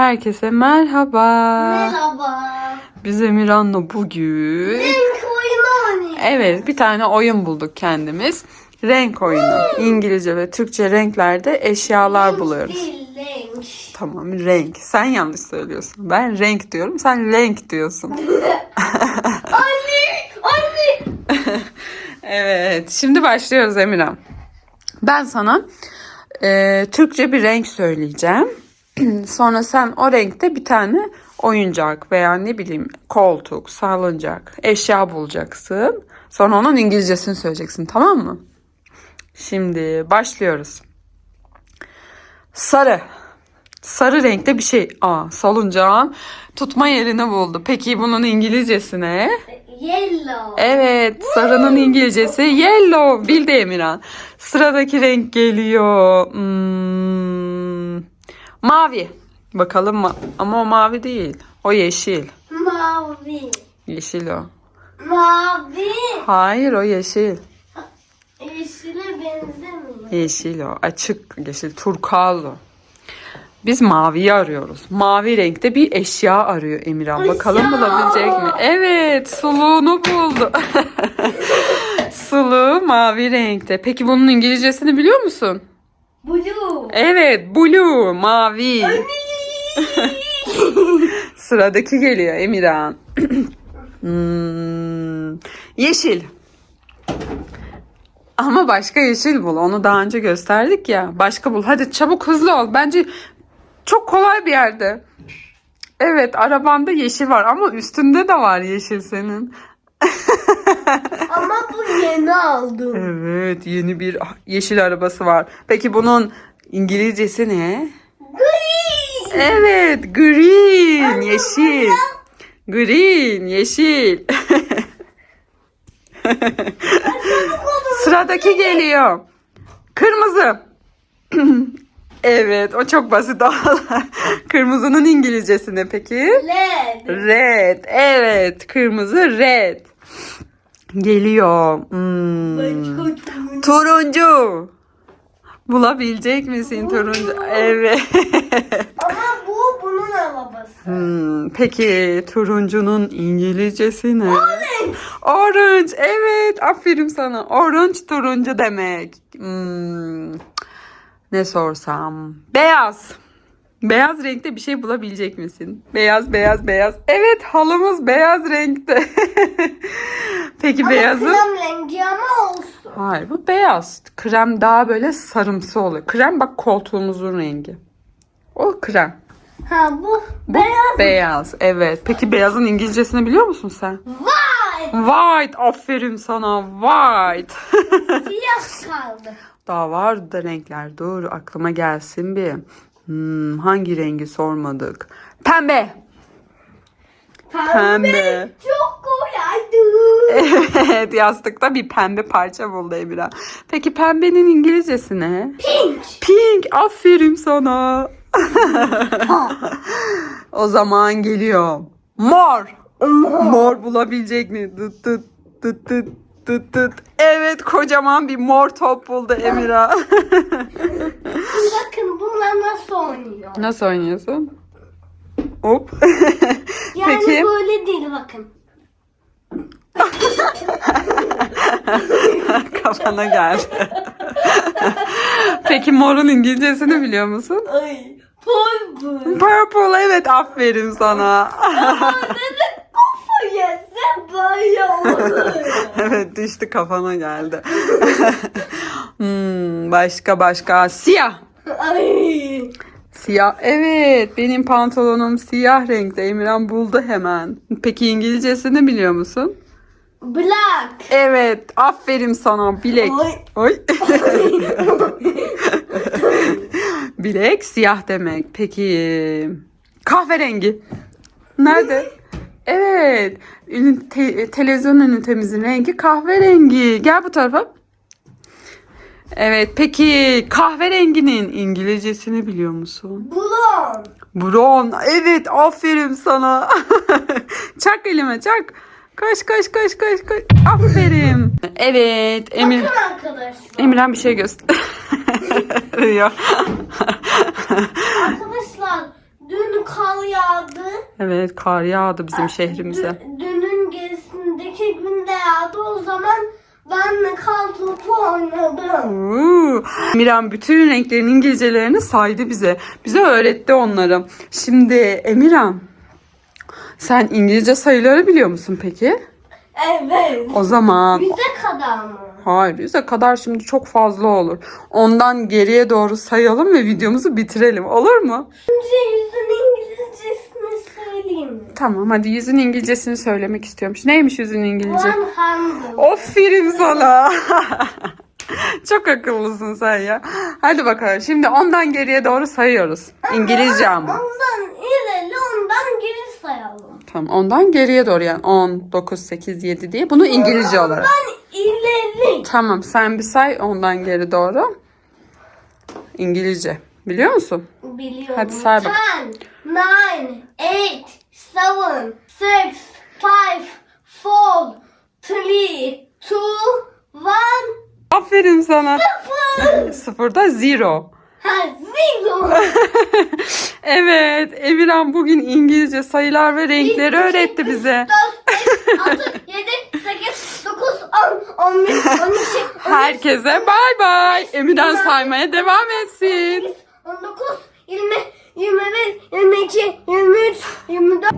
Herkese merhaba. Merhaba. Biz Emirhan'la bugün... Renk oyunu oynayacağız. Evet bir tane oyun bulduk kendimiz. Renk oyunu. İngilizce ve Türkçe renklerde eşyalar buluyoruz. Değil, renk. Tamam renk. Sen yanlış söylüyorsun. Ben renk diyorum. Sen renk diyorsun. Anne! Anne! Evet. Şimdi başlıyoruz Emirhan. Ben sana e, Türkçe bir renk söyleyeceğim. Sonra sen o renkte bir tane oyuncak veya ne bileyim koltuk, salıncak, eşya bulacaksın. Sonra onun İngilizcesini söyleyeceksin tamam mı? Şimdi başlıyoruz. Sarı. Sarı renkte bir şey. Aa, salıncağın tutma yerini buldu. Peki bunun İngilizcesi ne? Yellow. Evet, sarının İngilizcesi yellow. Bildi Emirhan. Sıradaki renk geliyor. Hmm, mavi. Bakalım mı? Ama o mavi değil. O yeşil. Mavi. Yeşil o. Mavi. Hayır o yeşil. Yeşile benzemiyor. Yeşil o. Açık yeşil. Turkuaz o. Biz maviyi arıyoruz. Mavi renkte bir eşya arıyor Emirhan. Bakalım bulabilecek mi? Evet, suluğunu buldu. Suluğu mavi renkte. Peki bunun İngilizcesini biliyor musun? Blue. Evet, blue, mavi. Sıradaki geliyor Emirhan. Hmm, yeşil. Ama başka yeşil bul. Onu daha önce gösterdik ya. Başka bul. Hadi çabuk hızlı ol. Bence çok kolay bir yerde. Evet, arabanda yeşil var ama üstünde de var yeşil senin. Yeni aldım. Evet, yeni bir yeşil arabası var. Peki bunun İngilizcesi ne? Green. Evet, green, yeşil. Green, yeşil. Sıradaki geliyor. Kırmızı. evet, o çok basit. Kırmızının İngilizcesi ne peki? Led. Red. Evet, kırmızı red. Geliyor. Hmm. Turuncu. Bulabilecek misin turuncu? Evet. Ama bu bunun arabası. Hmm, peki turuncunun İngilizcesi ne? Orange. Orange. Evet. Aferin sana. Orange turuncu demek. Hmm, ne sorsam? Beyaz. Beyaz renkte bir şey bulabilecek misin? Beyaz, beyaz, beyaz. Evet, halımız beyaz renkte. Peki beyazın? Krem rengi ama olsun. Hayır, bu beyaz. Krem daha böyle sarımsı oluyor. Krem bak koltuğumuzun rengi. O krem. Ha bu Bu beyaz. Beyaz, evet. Peki beyazın İngilizcesini biliyor musun sen? Vay. White, aferin sana. White. Siyah kaldı. Daha var da renkler. Dur aklıma gelsin bir. Hmm, hangi rengi sormadık? Pembe. Pembe. Çok kolaydı. Evet yastıkta bir pembe parça buldu Emira. Peki pembenin İngilizcesi ne? Pink. Pink. Aferin sana. o zaman geliyor. Mor. Mor bulabilecek mi? Dıt dıt dıt dıt dıt dıt. Evet kocaman bir mor top buldu Emira. Bakın bunlar nasıl oynuyor. Nasıl oynuyorsun? Hop. Yani Peki. böyle değil bakın. Kafana geldi. Peki morun İngilizcesini biliyor musun? Ay. Bu. Purple evet aferin sana. Evet düştü kafana geldi. hmm, başka başka siyah. Ay. Siyah evet benim pantolonum siyah renkte Emirhan buldu hemen. Peki İngilizcesini biliyor musun? Black. Evet aferin sana bilek. Ay. Oy. bilek siyah demek. Peki kahverengi. Nerede? Evet. Ünite, televizyon ünitemizin rengi kahverengi. Gel bu tarafa. Evet peki kahverenginin İngilizcesini biliyor musun? Blond. Brown. Evet aferin sana. çak elime çak. Koş koş koş koş koş. Aferin. Evet Emir. Bakın arkadaşlar. Emirhan bir şey göster. Ya. Arkadaşlar dün kar yağdı. Evet kar yağdı bizim şehrimize. Dün- Dünün gerisindeki günde yağdı. O zaman ben de kar topu oynadım. Oo. Emirhan bütün renklerin İngilizcelerini saydı bize. Bize öğretti onları. Şimdi Emirhan sen İngilizce sayıları biliyor musun peki? Evet. O zaman Yüze kadar mı? hayır yüze kadar şimdi çok fazla olur. Ondan geriye doğru sayalım ve videomuzu bitirelim. Olur mu? Önce yüzün İngilizcesini söyleyeyim mi? Tamam hadi yüzün İngilizcesini söylemek istiyormuş. Neymiş yüzün İngilizce? One hundred. Aferin sana. Çok akıllısın sen ya. Hadi bakalım. Şimdi ondan geriye doğru sayıyoruz. İngilizce ama. Ondan sayalım. Tamam. Ondan geriye doğru yani 10, 9, 8, 7 diye. Bunu İngilizce olarak. Ondan ileri. Tamam. Sen bir say ondan geri doğru. İngilizce. Biliyor musun? Biliyorum. Hadi say bak. Ten, nine, eight, seven, six, five, four, three, two, one, Aferin sana. sıfır. Sıfırda zero. Evet. Emirhan bugün İngilizce sayılar ve renkleri öğretti bize. 4, 5, 6, 7, 8, 9, 10, 11, 12, 13, Herkese bay bay. Emirhan saymaya devam etsin. 19, 20, 21, 22, 23, 24.